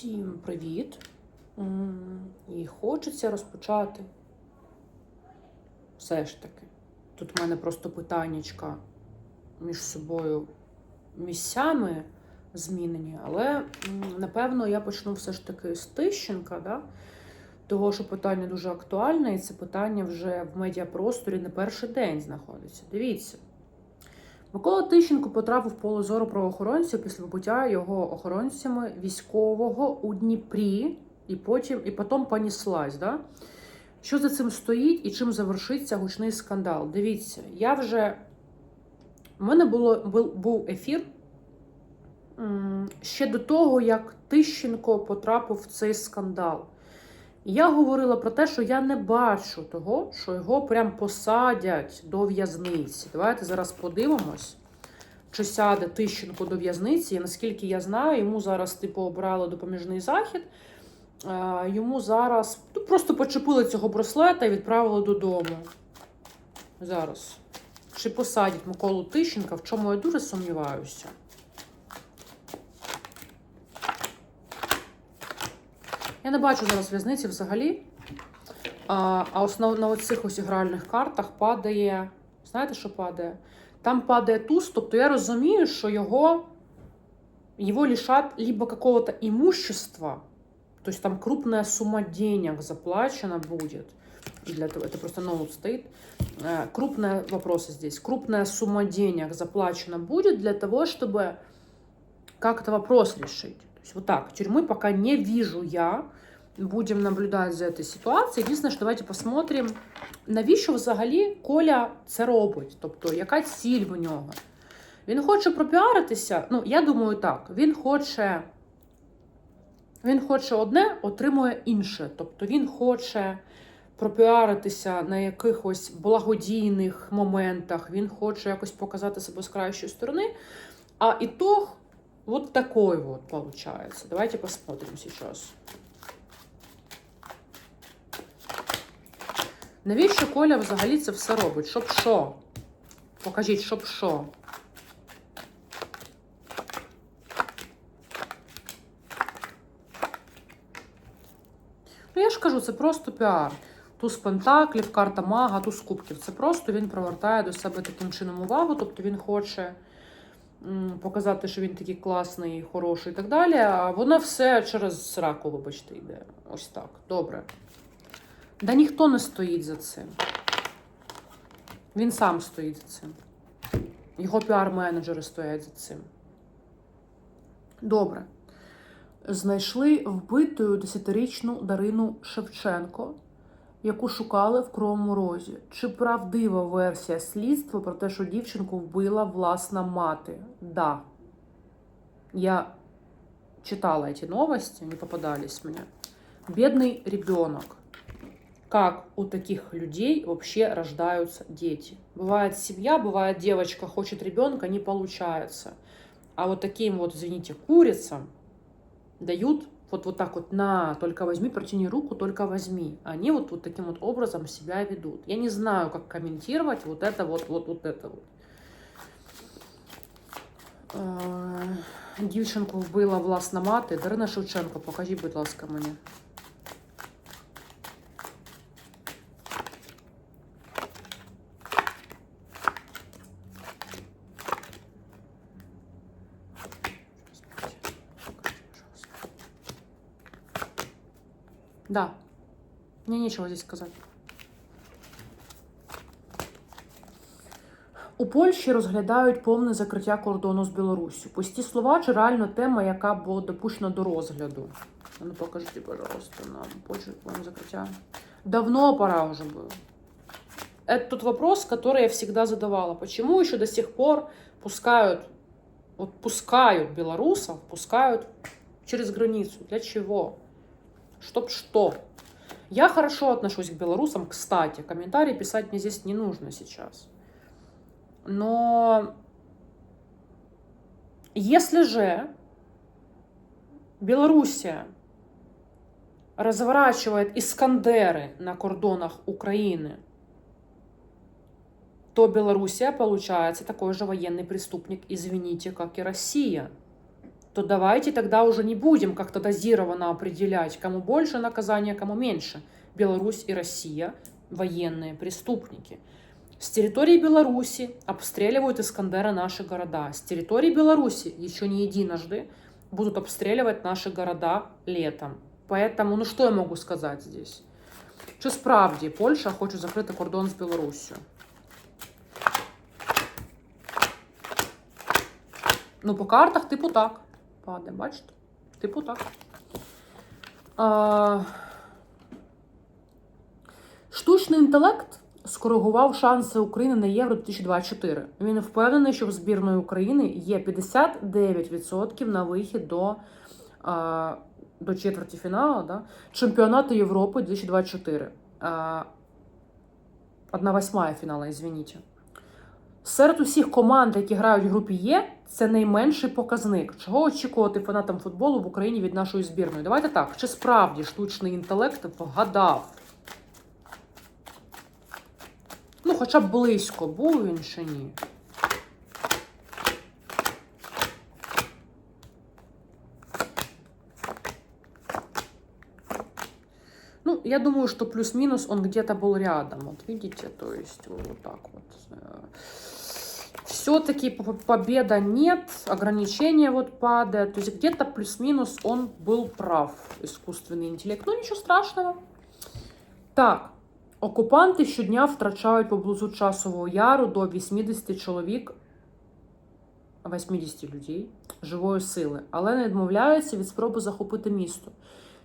Всім привіт! І хочеться розпочати. Все ж таки. Тут в мене просто питаннячка між собою місцями змінені, але напевно я почну все ж таки з Тищенка, да? того, що питання дуже актуальне, і це питання вже в медіапросторі не перший день знаходиться. Дивіться. Микола Тищенко потрапив в поле зору правоохоронців після вибуття його охоронцями військового у Дніпрі, і потім і потім поніслась. Да? Що за цим стоїть і чим завершиться гучний скандал? Дивіться, я вже. У мене було, був ефір ще до того, як Тищенко потрапив в цей скандал. Я говорила про те, що я не бачу того, що його прям посадять до в'язниці. Давайте зараз подивимось, чи сяде Тищенко до в'язниці. І наскільки я знаю, йому зараз типу обрали допоміжний захід. Е, Йому зараз ну, просто почепили цього браслета і відправили додому. Зараз. Чи посадять Миколу Тищенка, в чому я дуже сумніваюся. Я не бачу зараз в'язниці взагалі. А, а ось на, на оцих ось гральних картах падає. Знаєте, що падає? Там падає туз, тобто я розумію, що його, його лишат либо какого-то имущества, то есть там крупная сумма денег заплачена будет. И для этого это просто ноут стоит. Э, Крупная вопросы здесь. Крупная сумма денег заплачена будет для того, чтобы как-то вопрос решить. То есть вот так, тюрьмы пока не вижу я. Будем наблюдати за этой ситуацією. Єдине, що давайте посмотрим, навіщо взагалі Коля це робить? Тобто, яка ціль в нього? Він хоче пропіаритися. Ну, я думаю, так. Він хоче. Він хоче одне, отримує інше. Тобто він хоче пропіаритися на якихось благодійних моментах, він хоче якось показати себе з кращої сторони. А итог вот такой вот получается. Давайте посмотрим сейчас. Навіщо Коля взагалі це все робить? Щоб що? Покажіть, щоб що? Ну, я ж кажу, це просто піар. Туз пентаклів, карта мага, туз кубків. Це просто він привертає до себе таким чином увагу. Тобто він хоче показати, що він такий класний, хороший і так далі. А воно все через сраку, вибачте, йде. Ось так. Добре. Да ніхто не стоїть за цим. Він сам стоїть за цим. Його піар-менеджери стоять за цим. Добре. Знайшли вбитою десятирічну Дарину Шевченко, яку шукали в Кривому Розі. Чи правдива версія слідства про те, що дівчинку вбила власна мати? Да. Я читала эти новости, они попадались мне. Бедный ребенок. Как у таких людей вообще рождаются дети? Бывает семья, бывает девочка хочет ребенка, не получается. А вот таким вот, извините, курицам дают вот, вот так вот, на, только возьми, протяни руку, только возьми. Они вот, вот таким вот образом себя ведут. Я не знаю, как комментировать вот это вот, вот, вот это вот. Е, Дівчинку вбила власна мати. Дарина Шевченко, покажіть, будь ласка, мені. Мне нечего здесь сказать. У Польщі розглядають повне закриття кордону з Білоруссю. Пусті слова чи реально тема, яка була допущена до розгляду? А Ну, покажите, пожалуйста, нам Польщу повне закриття. Давно пора уже было. Это тот вопрос, который я всегда задавала. Почему еще до сих пор пускают, вот пускают белорусов, пускают через границу? Для чего? Чтоб что? Я хорошо отношусь к белорусам, кстати. Комментарии писать мне здесь не нужно сейчас. Но если же Белоруссия разворачивает Искандеры на кордонах Украины, то Белоруссия получается такой же военный преступник, извините, как и Россия. То давайте тогда уже не будем как-то дозированно определять, кому больше наказания, кому меньше. Беларусь и Россия – военные преступники. С территории Беларуси обстреливают Искандера наши города. С территории Беларуси еще не единожды будут обстреливать наши города летом. Поэтому, ну что я могу сказать здесь? Чи справді Польща хоче закрити кордон з Білоруссю? Ну, по картах, типу так. Паде, бачите? Типу так. А... Штучний інтелект скоригував шанси України на Євро 2024. Він впевнений, що в збірної України є 59% на вихід до, а, до четвертьфіналу да? чемпіонату Європи 2024. А, Одна восьмая фінала, извините. Серед усіх команд, які грають в групі Є, це найменший показник. Чого очікувати фанатам футболу в Україні від нашої збірної? Давайте так. Чи справді штучний інтелект вгадав? Ну, хоча б близько був він чи ні. я думаю, что плюс-минус он где-то был рядом. Вот видите, то есть вот так вот. Все-таки победа нет, ограничения вот падают. То есть где-то плюс-минус он был прав, искусственный интеллект. Ну, ничего страшного. Так, окупанти щодня втрачають поблизу часового яру до 80 чоловік, 80 людей живої сили, але не відмовляються від спроби захопити місто.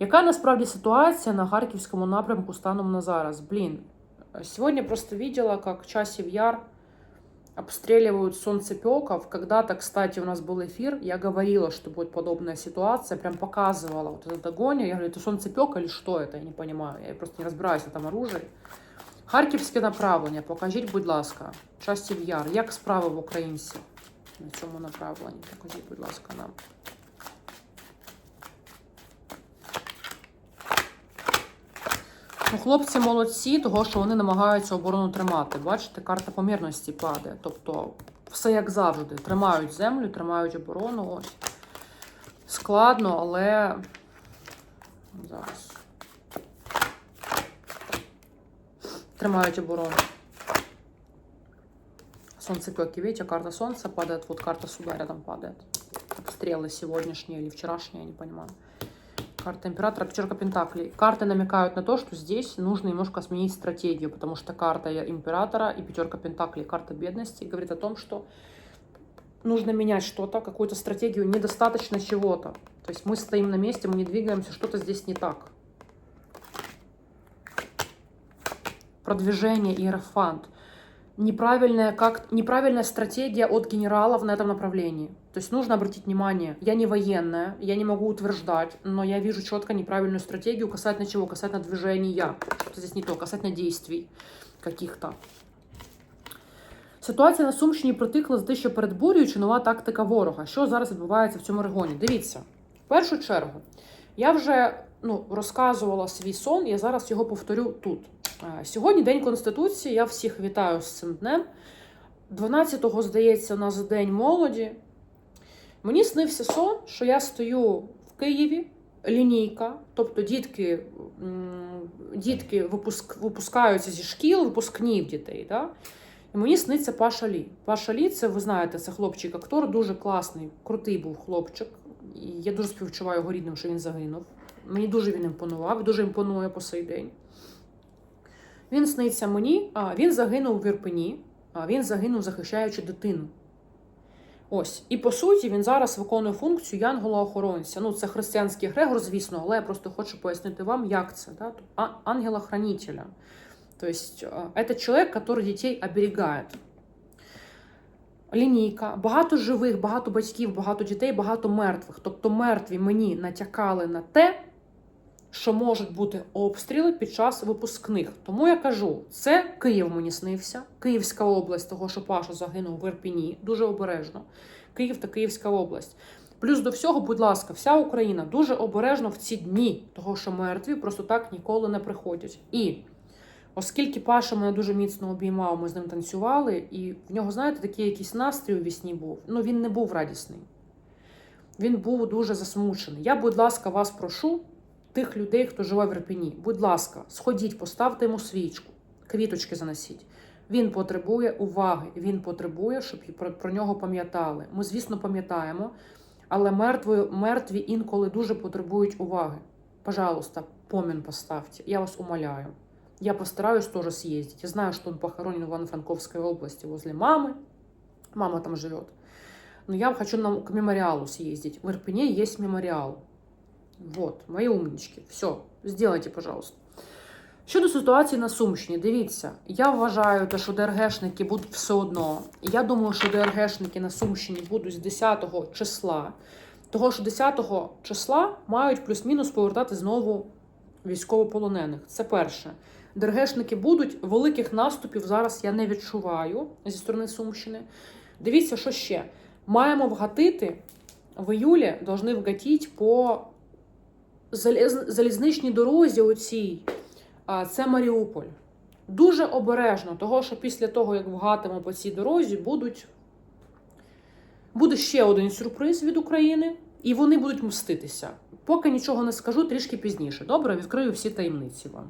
Яка насправді ситуація на Харківському напрямку станом на зараз? Блін, сегодня просто видела, как Часів Яр обстреливают солнцепеков. Когда-то, кстати, у нас был эфир, я говорила, что будет подобная ситуация, прям показывала вот этот огонь. Я говорю, это солнцепек или что это? Я не понимаю, я просто не разбираюсь на там оружии. Харківське направлення, покажіть, будь ласка, Часів Яр. Як справи в українців на цьому направленні? Покажіть, будь ласка, нам. Ну, хлопці молодці, того що вони намагаються оборону тримати. Бачите, карта помірності падає. Тобто, все як завжди. Тримають землю, тримають оборону. Ось. Складно, але зараз. Тримають оборону. Солнцепеки, видите, карта солнца падает, вот карта суда рядом падает. Обстрелы сегодняшние или вчерашние, я не понимаю. Карта императора, пятерка пентаклей. Карты намекают на то, что здесь нужно немножко сменить стратегию, потому что карта императора и пятерка пентаклей, карта бедности, говорит о том, что нужно менять что-то, какую-то стратегию, недостаточно чего-то. То есть мы стоим на месте, мы не двигаемся, что-то здесь не так. Продвижение, иерофант. Неправильная, как, неправильная стратегия от генералов на этом направлении. То есть нужно обратить внимание, я не военная, я не могу утверждать, но я вижу четко неправильную стратегию касательно чего? Касательно движения. Здесь не то, касательно действий каких-то. Ситуація на Сумщині протикла за те, що передбурюючи нова тактика ворога. Що зараз відбувається в цьому регіоні? Дивіться, в першу чергу, я вже ну, розказувала свій сон, я зараз його повторю тут. Сьогодні День Конституції, я всіх вітаю з цим днем. 12-го, здається, у нас День молоді. Мені снився сон, що я стою в Києві, лінійка, тобто дітки, дітки випуск, випускаються зі шкіл, випускні в дітей. Да? І мені сниться Паша Лі. Паша Лі, це ви знаєте, це хлопчик-актор, дуже класний, крутий був хлопчик. І я дуже співчуваю його рідним, що він загинув. Мені дуже він імпонував, дуже імпонує по сей день. Він сниться мені, а він загинув в Ірпені, а він загинув, захищаючи дитину. Ось. І по суті, він зараз виконує функцію янгола-охоронця. Ну, це християнський Грегор, звісно, але я просто хочу пояснити вам, як це. Да? А- Ангела-хранителя. То есть э, это человек, который дітей оберігає. Лінійка, багато живих, багато батьків, багато дітей, багато мертвих. Тобто мертві мені натякали на те, що можуть бути обстріли під час випускних. Тому я кажу, це Київ мені снився, Київська область, того, що Паша загинув в Ірпіні, дуже обережно. Київ та Київська область. Плюс до всього, будь ласка, вся Україна дуже обережно в ці дні, того, що мертві просто так ніколи не приходять. І оскільки Паша мене дуже міцно обіймав, ми з ним танцювали, і в нього, знаєте, такий якийсь настрій у вісні був. Ну, він не був радісний. він був дуже засмучений. Я, будь ласка, вас прошу, тих людей, хто живе в Ірпені, будь ласка, сходіть, поставте йому свічку, квіточки занесіть. Він потребує уваги, він потребує, щоб і про, про нього пам'ятали. Ми, звісно, пам'ятаємо, але мертві, мертві інколи дуже потребують уваги. Пожалуйста, помін поставьте, я вас умоляю. Я постараюсь тоже съездить. Я знаю, что он похоронен в Ивано-Франковской области возле мамы. Мама там живет. Но я хочу на, к мемориалу съездить. В Ирпене есть мемориал. Вот, мої умнички. Все, сделайте, пожалуйста. Щодо ситуації на Сумщині, дивіться, я вважаю, те, що ДРГшники будуть все одно. Я думаю, що ДРГшники на Сумщині будуть з 10 числа. Того, що 10 числа мають плюс-мінус повертати знову військовополонених. Це перше. ДРГшники будуть, великих наступів зараз я не відчуваю зі сторони Сумщини. Дивіться, що ще. Маємо вгатити в іюлі, повинні вгатити по залізничній дорозі оцій. А, Це Маріуполь. Дуже обережно, того, що після того, як вгатимо по цій дорозі, будуть буде ще один сюрприз від України, і вони будуть мститися. Поки нічого не скажу, трішки пізніше. Добре, відкрию всі таємниці вам.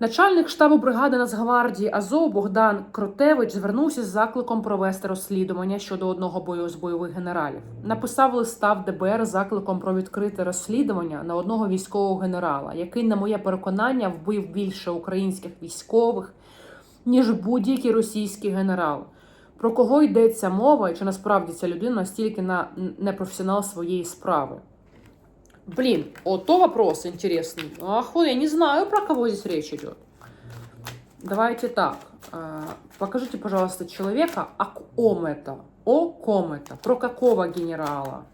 Начальник штабу бригади Нацгвардії Азов Богдан Кротевич звернувся з закликом провести розслідування щодо одного бою з бойових генералів. Написав листа в ДБР з закликом про відкрите розслідування на одного військового генерала, який, на моє переконання, вбив більше українських військових, ніж будь-який російський генерал. Про кого йдеться мова, і чи насправді ця людина настільки на непрофесіонал своєї справи? Блин, вот то вопрос интересный. Ах, я не знаю, про кого здесь речь идет. Давайте так. э, Покажите, пожалуйста, человека, о ком это? О ком это? Про какого генерала?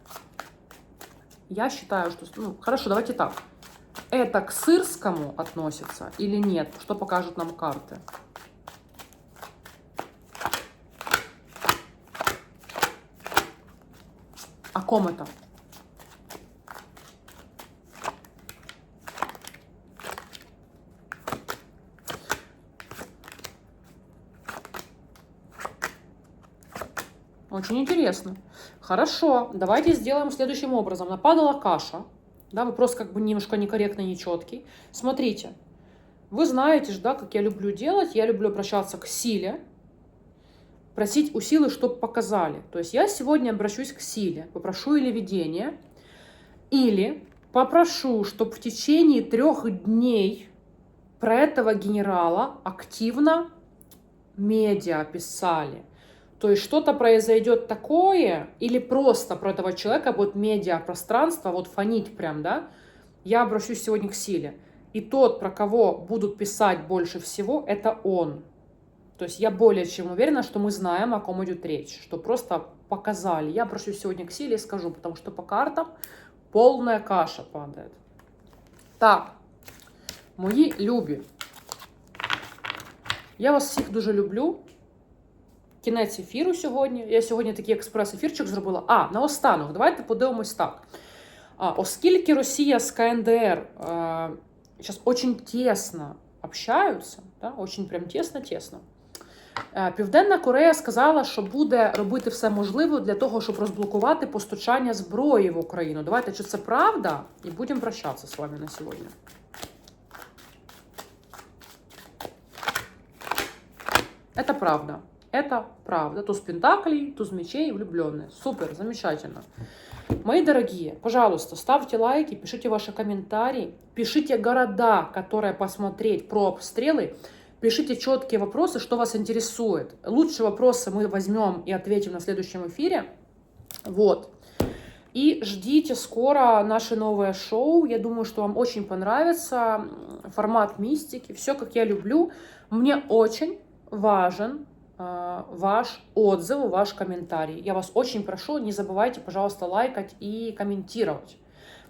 Я считаю, что... Ну, хорошо, давайте так. Это к Сырскому относится или нет? Что покажут нам карты? О ком это? Очень интересно. Хорошо, давайте сделаем следующим образом. Нападала каша. Да, вопрос как бы немножко некорректный, нечеткий. Смотрите, вы знаете же, да, как я люблю делать. Я люблю обращаться к силе, просить у силы, чтобы показали. То есть я сегодня обращусь к силе, попрошу или видение, или попрошу, чтобы в течение трех дней про этого генерала активно медиа писали. То есть что-то произойдет такое, или просто про этого человека будет медиапространство, вот фонить прям, да, я обращусь сегодня к силе. И тот, про кого будут писать больше всего, это он. То есть я более чем уверена, что мы знаем, о ком идет речь, что просто показали. Я обращусь сегодня к силе и скажу, потому что по картам полная каша падает. Так, мої любі. Я вас всіх дуже люблю. Кінець ефіру сьогодні. Я сьогодні такий експрес-ефірчик зробила. А, наостанок, давайте подивимось так. А, оскільки Росія з КНДР зараз дуже тісно общаються, да, очень прям тісно-тісно. Е, Південна Корея сказала, що буде робити все можливе для того, щоб розблокувати постачання зброї в Україну. Давайте, чи це правда? І будемо прощатися з вами на сьогодні. Это правда. Это правда. Туз пентаклей, туз мечей, влюбленные. Супер, замечательно. Мои дорогие, пожалуйста, ставьте лайки, пишите ваши комментарии, пишите города, которые посмотреть про обстрелы, пишите четкие вопросы, что вас интересует. Лучшие вопросы мы возьмем и ответим на следующем эфире. Вот. И ждите скоро наше новое шоу. Я думаю, что вам очень понравится формат мистики. Все, как я люблю. Мне очень важен ваш отзыв, ваш комментарий. Я вас очень прошу, не забывайте, пожалуйста, лайкать и комментировать.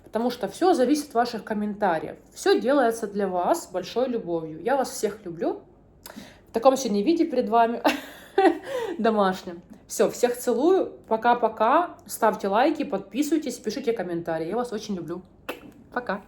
Потому что все зависит от ваших комментариев. Все делается для вас большой любовью. Я вас всех люблю. В таком сегодня виде перед вами домашнем. Все, всех целую. Пока-пока. Ставьте лайки, подписывайтесь, пишите комментарии. Я вас очень люблю. Пока.